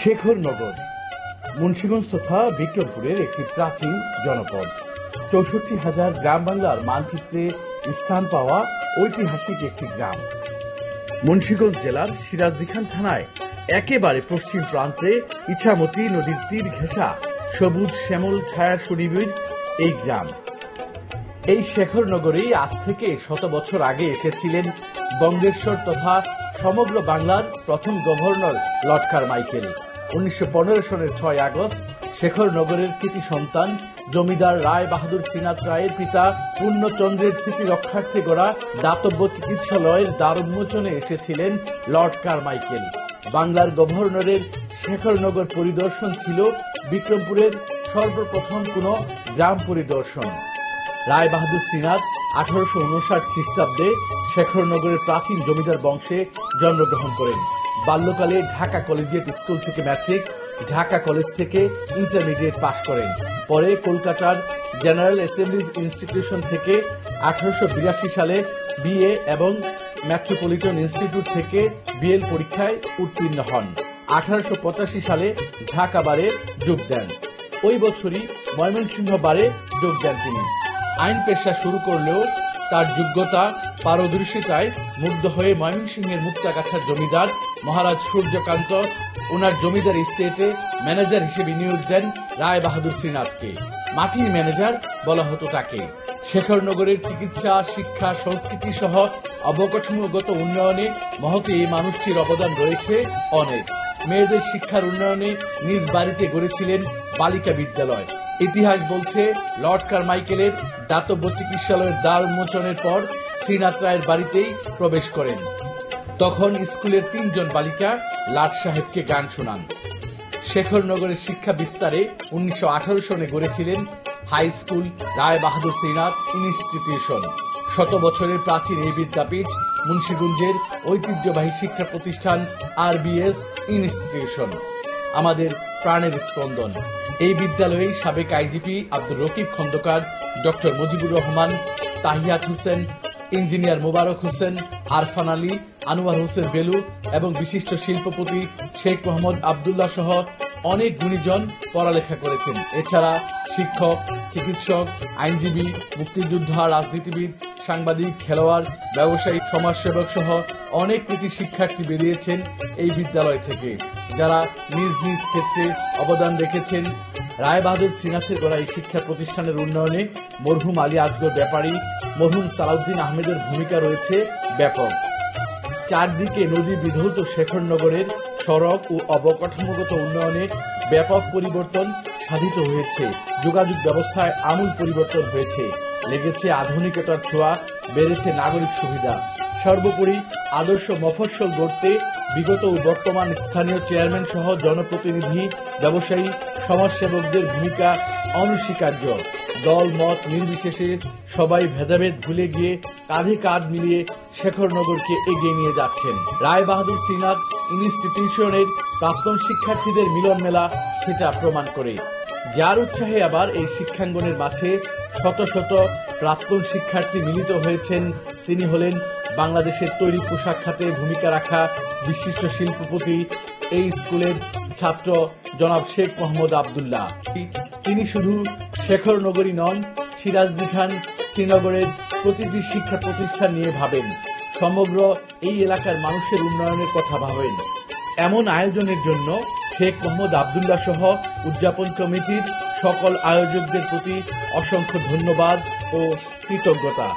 শেখরনগর, মুন্সীগঞ্জ তথা বিক্রমপুরের একটি প্রাচীন জনপদ। চৌষট্টি হাজার গ্রাম বাংলার মানচিত্রে স্থান পাওয়া ঐতিহাসিক একটি গ্রাম। মুন্সীগঞ্জ জেলার সিরাজদিখান থানায় একেবারে পশ্চিম প্রান্তে ইছামতি নদীর তীর ঘেঁষা সবুজ শ্যামল ছায়ার সুনিবিড় এই গ্রাম। এই শেখরনগরেই আজ থেকে শত বছর আগে এসেছিলেন বঙ্গেশ্বর তথা সমগ্র বাংলার প্রথম গভর্নর লটকার কারমাইকেল উনিশশো সনের ছয় আগস্ট শেখর নগরের কৃতি সন্তান, জমিদার রায় বাহাদুর শ্রীনাথ রায়ের পিতা, পূর্ণচন্দ্রের স্মৃতি রক্ষার্থে গড়া দাতব্য চিকিৎসালয়ের দ্বার উন্মোচনে এসেছিলেন লর্ড কারমাইকেল। বাংলার গভর্নরের শেখরনগর পরিদর্শন ছিল বিক্রমপুরের সর্বপ্রথম কোন গ্রাম পরিদর্শন। রায় বাহাদুর শ্রীনাথ আঠারোশো উনষাট খ্রিস্টাব্দে শেখরনগরের প্রাচীন জমিদার বংশে জন্মগ্রহণ করেন। বাল্যকালে ঢাকা কলেজিয়েট স্কুল থেকে ম্যাট্রিক, ঢাকা কলেজ থেকে ইন্টারমিডিয়েট পাশ করেন। পরে কলকাতার জেনারেল অ্যাসেম্বলিজ ইনস্টিটিউশন থেকে আঠারোশো বিরাশি সালে বিএ এবং মেট্রোপলিটন ইনস্টিটিউট থেকে বিএল পরীক্ষায় উত্তীর্ণ হন। আঠারোশো পঁচাশি সালে ঢাকা বারে যোগ দেন। ওই বছরই ময়মনসিংহ বারে যোগ দেন তিনি। আইন পেশা শুরু করলেও তার যোগ্যতা পারদর্শিতায় মুগ্ধ হয়ে ময়মনসিংহের মুক্তাগাছার জমিদার মহারাজ সূর্যকান্ত, ওনার জমিদার স্টেটে ম্যানেজার হিসেবে নিয়োগ দেন রায় বাহাদুর শ্রীনাথকে। মাটির ম্যানেজার বলা হতো তাকে। শেখরনগরের চিকিৎসা, শিক্ষা, সংস্কৃতি সহ অবকাঠামোগত উন্নয়নে মহতে এই মানুষটির অবদান রয়েছে অনেক। মেয়েদের শিক্ষার উন্নয়নে নিজ বাড়িতে গড়েছিলেন বালিকা বিদ্যালয়। ইতিহাস বলছে, লর্ড কারমাইকেলের দাতব্য চিকিৎসালয়ের দ্বার উন্মোচনের পর শ্রীনাথ রায়ের বাড়িতেই প্রবেশ করেন। তখন স্কুলের তিনজন বালিকা লাট সাহেবকে গান শোনান। শেখরনগরের শিক্ষা বিস্তারে উনিশশো আঠারো সনে গড়েছিলেন high school Rai Bahadur Srinath institution. শত বছরের প্রাচীন এই বিদ্যাপীঠ মুন্সিগঞ্জের ঐতিহ্যবাহী শিক্ষা প্রতিষ্ঠান আরবিএস ইনস্টিটিউশন। আমাদের প্রাণের স্পন্দন। এই বিদ্যালয়ে সাবেক IGP Abdur Rakib Khandakar, doctor Mujibur Rahman, Tahiyat Hossain engineer Mobarak Hossain, Arfan Ali, Anwar Hossain Belu এবং বিশিষ্ট শিল্পপতি শেখ মোহাম্মদ আবদুল্লাহ সহ অনেক গুণীজন পড়ালেখা করেছেন। এছাড়া শিক্ষক, চিকিৎসক, আইনজীবী, মুক্তিযোদ্ধা, রাজনীতিবিদ, সাংবাদিক, খেলোয়াড়, ব্যবসায়ী, সমাজসেবক সহ অনেক কৃতি শিক্ষার্থী বেরিয়েছেন এই বিদ্যালয় থেকে। যারা নিজ নিজ ক্ষেত্রে অবদান রেখেছেন রায় বাহাদুর শ্রীনাথের গড়া এই শিক্ষা প্রতিষ্ঠানের উন্নয়নে মরহুম আলী আকবর ব্যাপারী, মরহুম সালাউদ্দিন আহমেদের ভূমিকা রয়েছে ব্যাপক। চারদিকে নদী বিধৌত শেখরনগরের সড়ক ও অবকাঠামোগত উন্নয়নে ব্যাপক পরিবর্তন সাধিত হয়েছে। যোগাযোগ ব্যবস্থায় আমূল পরিবর্তন হয়েছে। লেগেছে আধুনিকতার ছোঁয়া, বেড়েছে নাগরিক সুবিধা। সর্বোপরি আদর্শ মফস্বল গড়তে বিগত ও বর্তমান স্থানীয় চেয়ারম্যান সহ জনপ্রতিনিধি, ব্যবসায়ী, সমাজসেবকদের ভূমিকা অনস্বীকার্য। দল, মত নির্বিশেষে সবাই ভেদাভেদ ভুলে গিয়ে কাঁধে কাঁধ মিলিয়ে শেখরনগরকে এগিয়ে নিয়ে যাচ্ছেন। রায় বাহাদুর শ্রীনাথ ইনস্টিটিউশনের প্রাক্তন শিক্ষার্থীদের মিলন মেলা সেটা প্রমাণ করে। যার উৎসাহে আবার এই শিক্ষাঙ্গনের মাঝে শত শত প্রাক্তন শিক্ষার্থী মিলিত হয়েছেন। তিনি হলেন বাংলাদেশের তৈরি পোশাক খাতে ভূমিকা রাখা বিশিষ্ট শিল্পপতি এই স্কুলের ছাত্র জনাব শেখ মোহাম্মদ আবদুল্লাহ। তিনি শুধু শেখরনগরী নন, সিরাজদি খান শ্রীনগরের প্রতিটি শিক্ষা প্রতিষ্ঠান নিয়ে ভাবেন। সমগ্র এই এলাকার মানুষের উন্নয়নের কথা ভাবেন। এমন আয়োজনের জন্য শেখ মোহাম্মদ আবদুল্লাহ সহ উদযাপন কমিটির সকল আয়োজকদের প্রতি অসংখ্য ধন্যবাদ ও কৃতজ্ঞতা।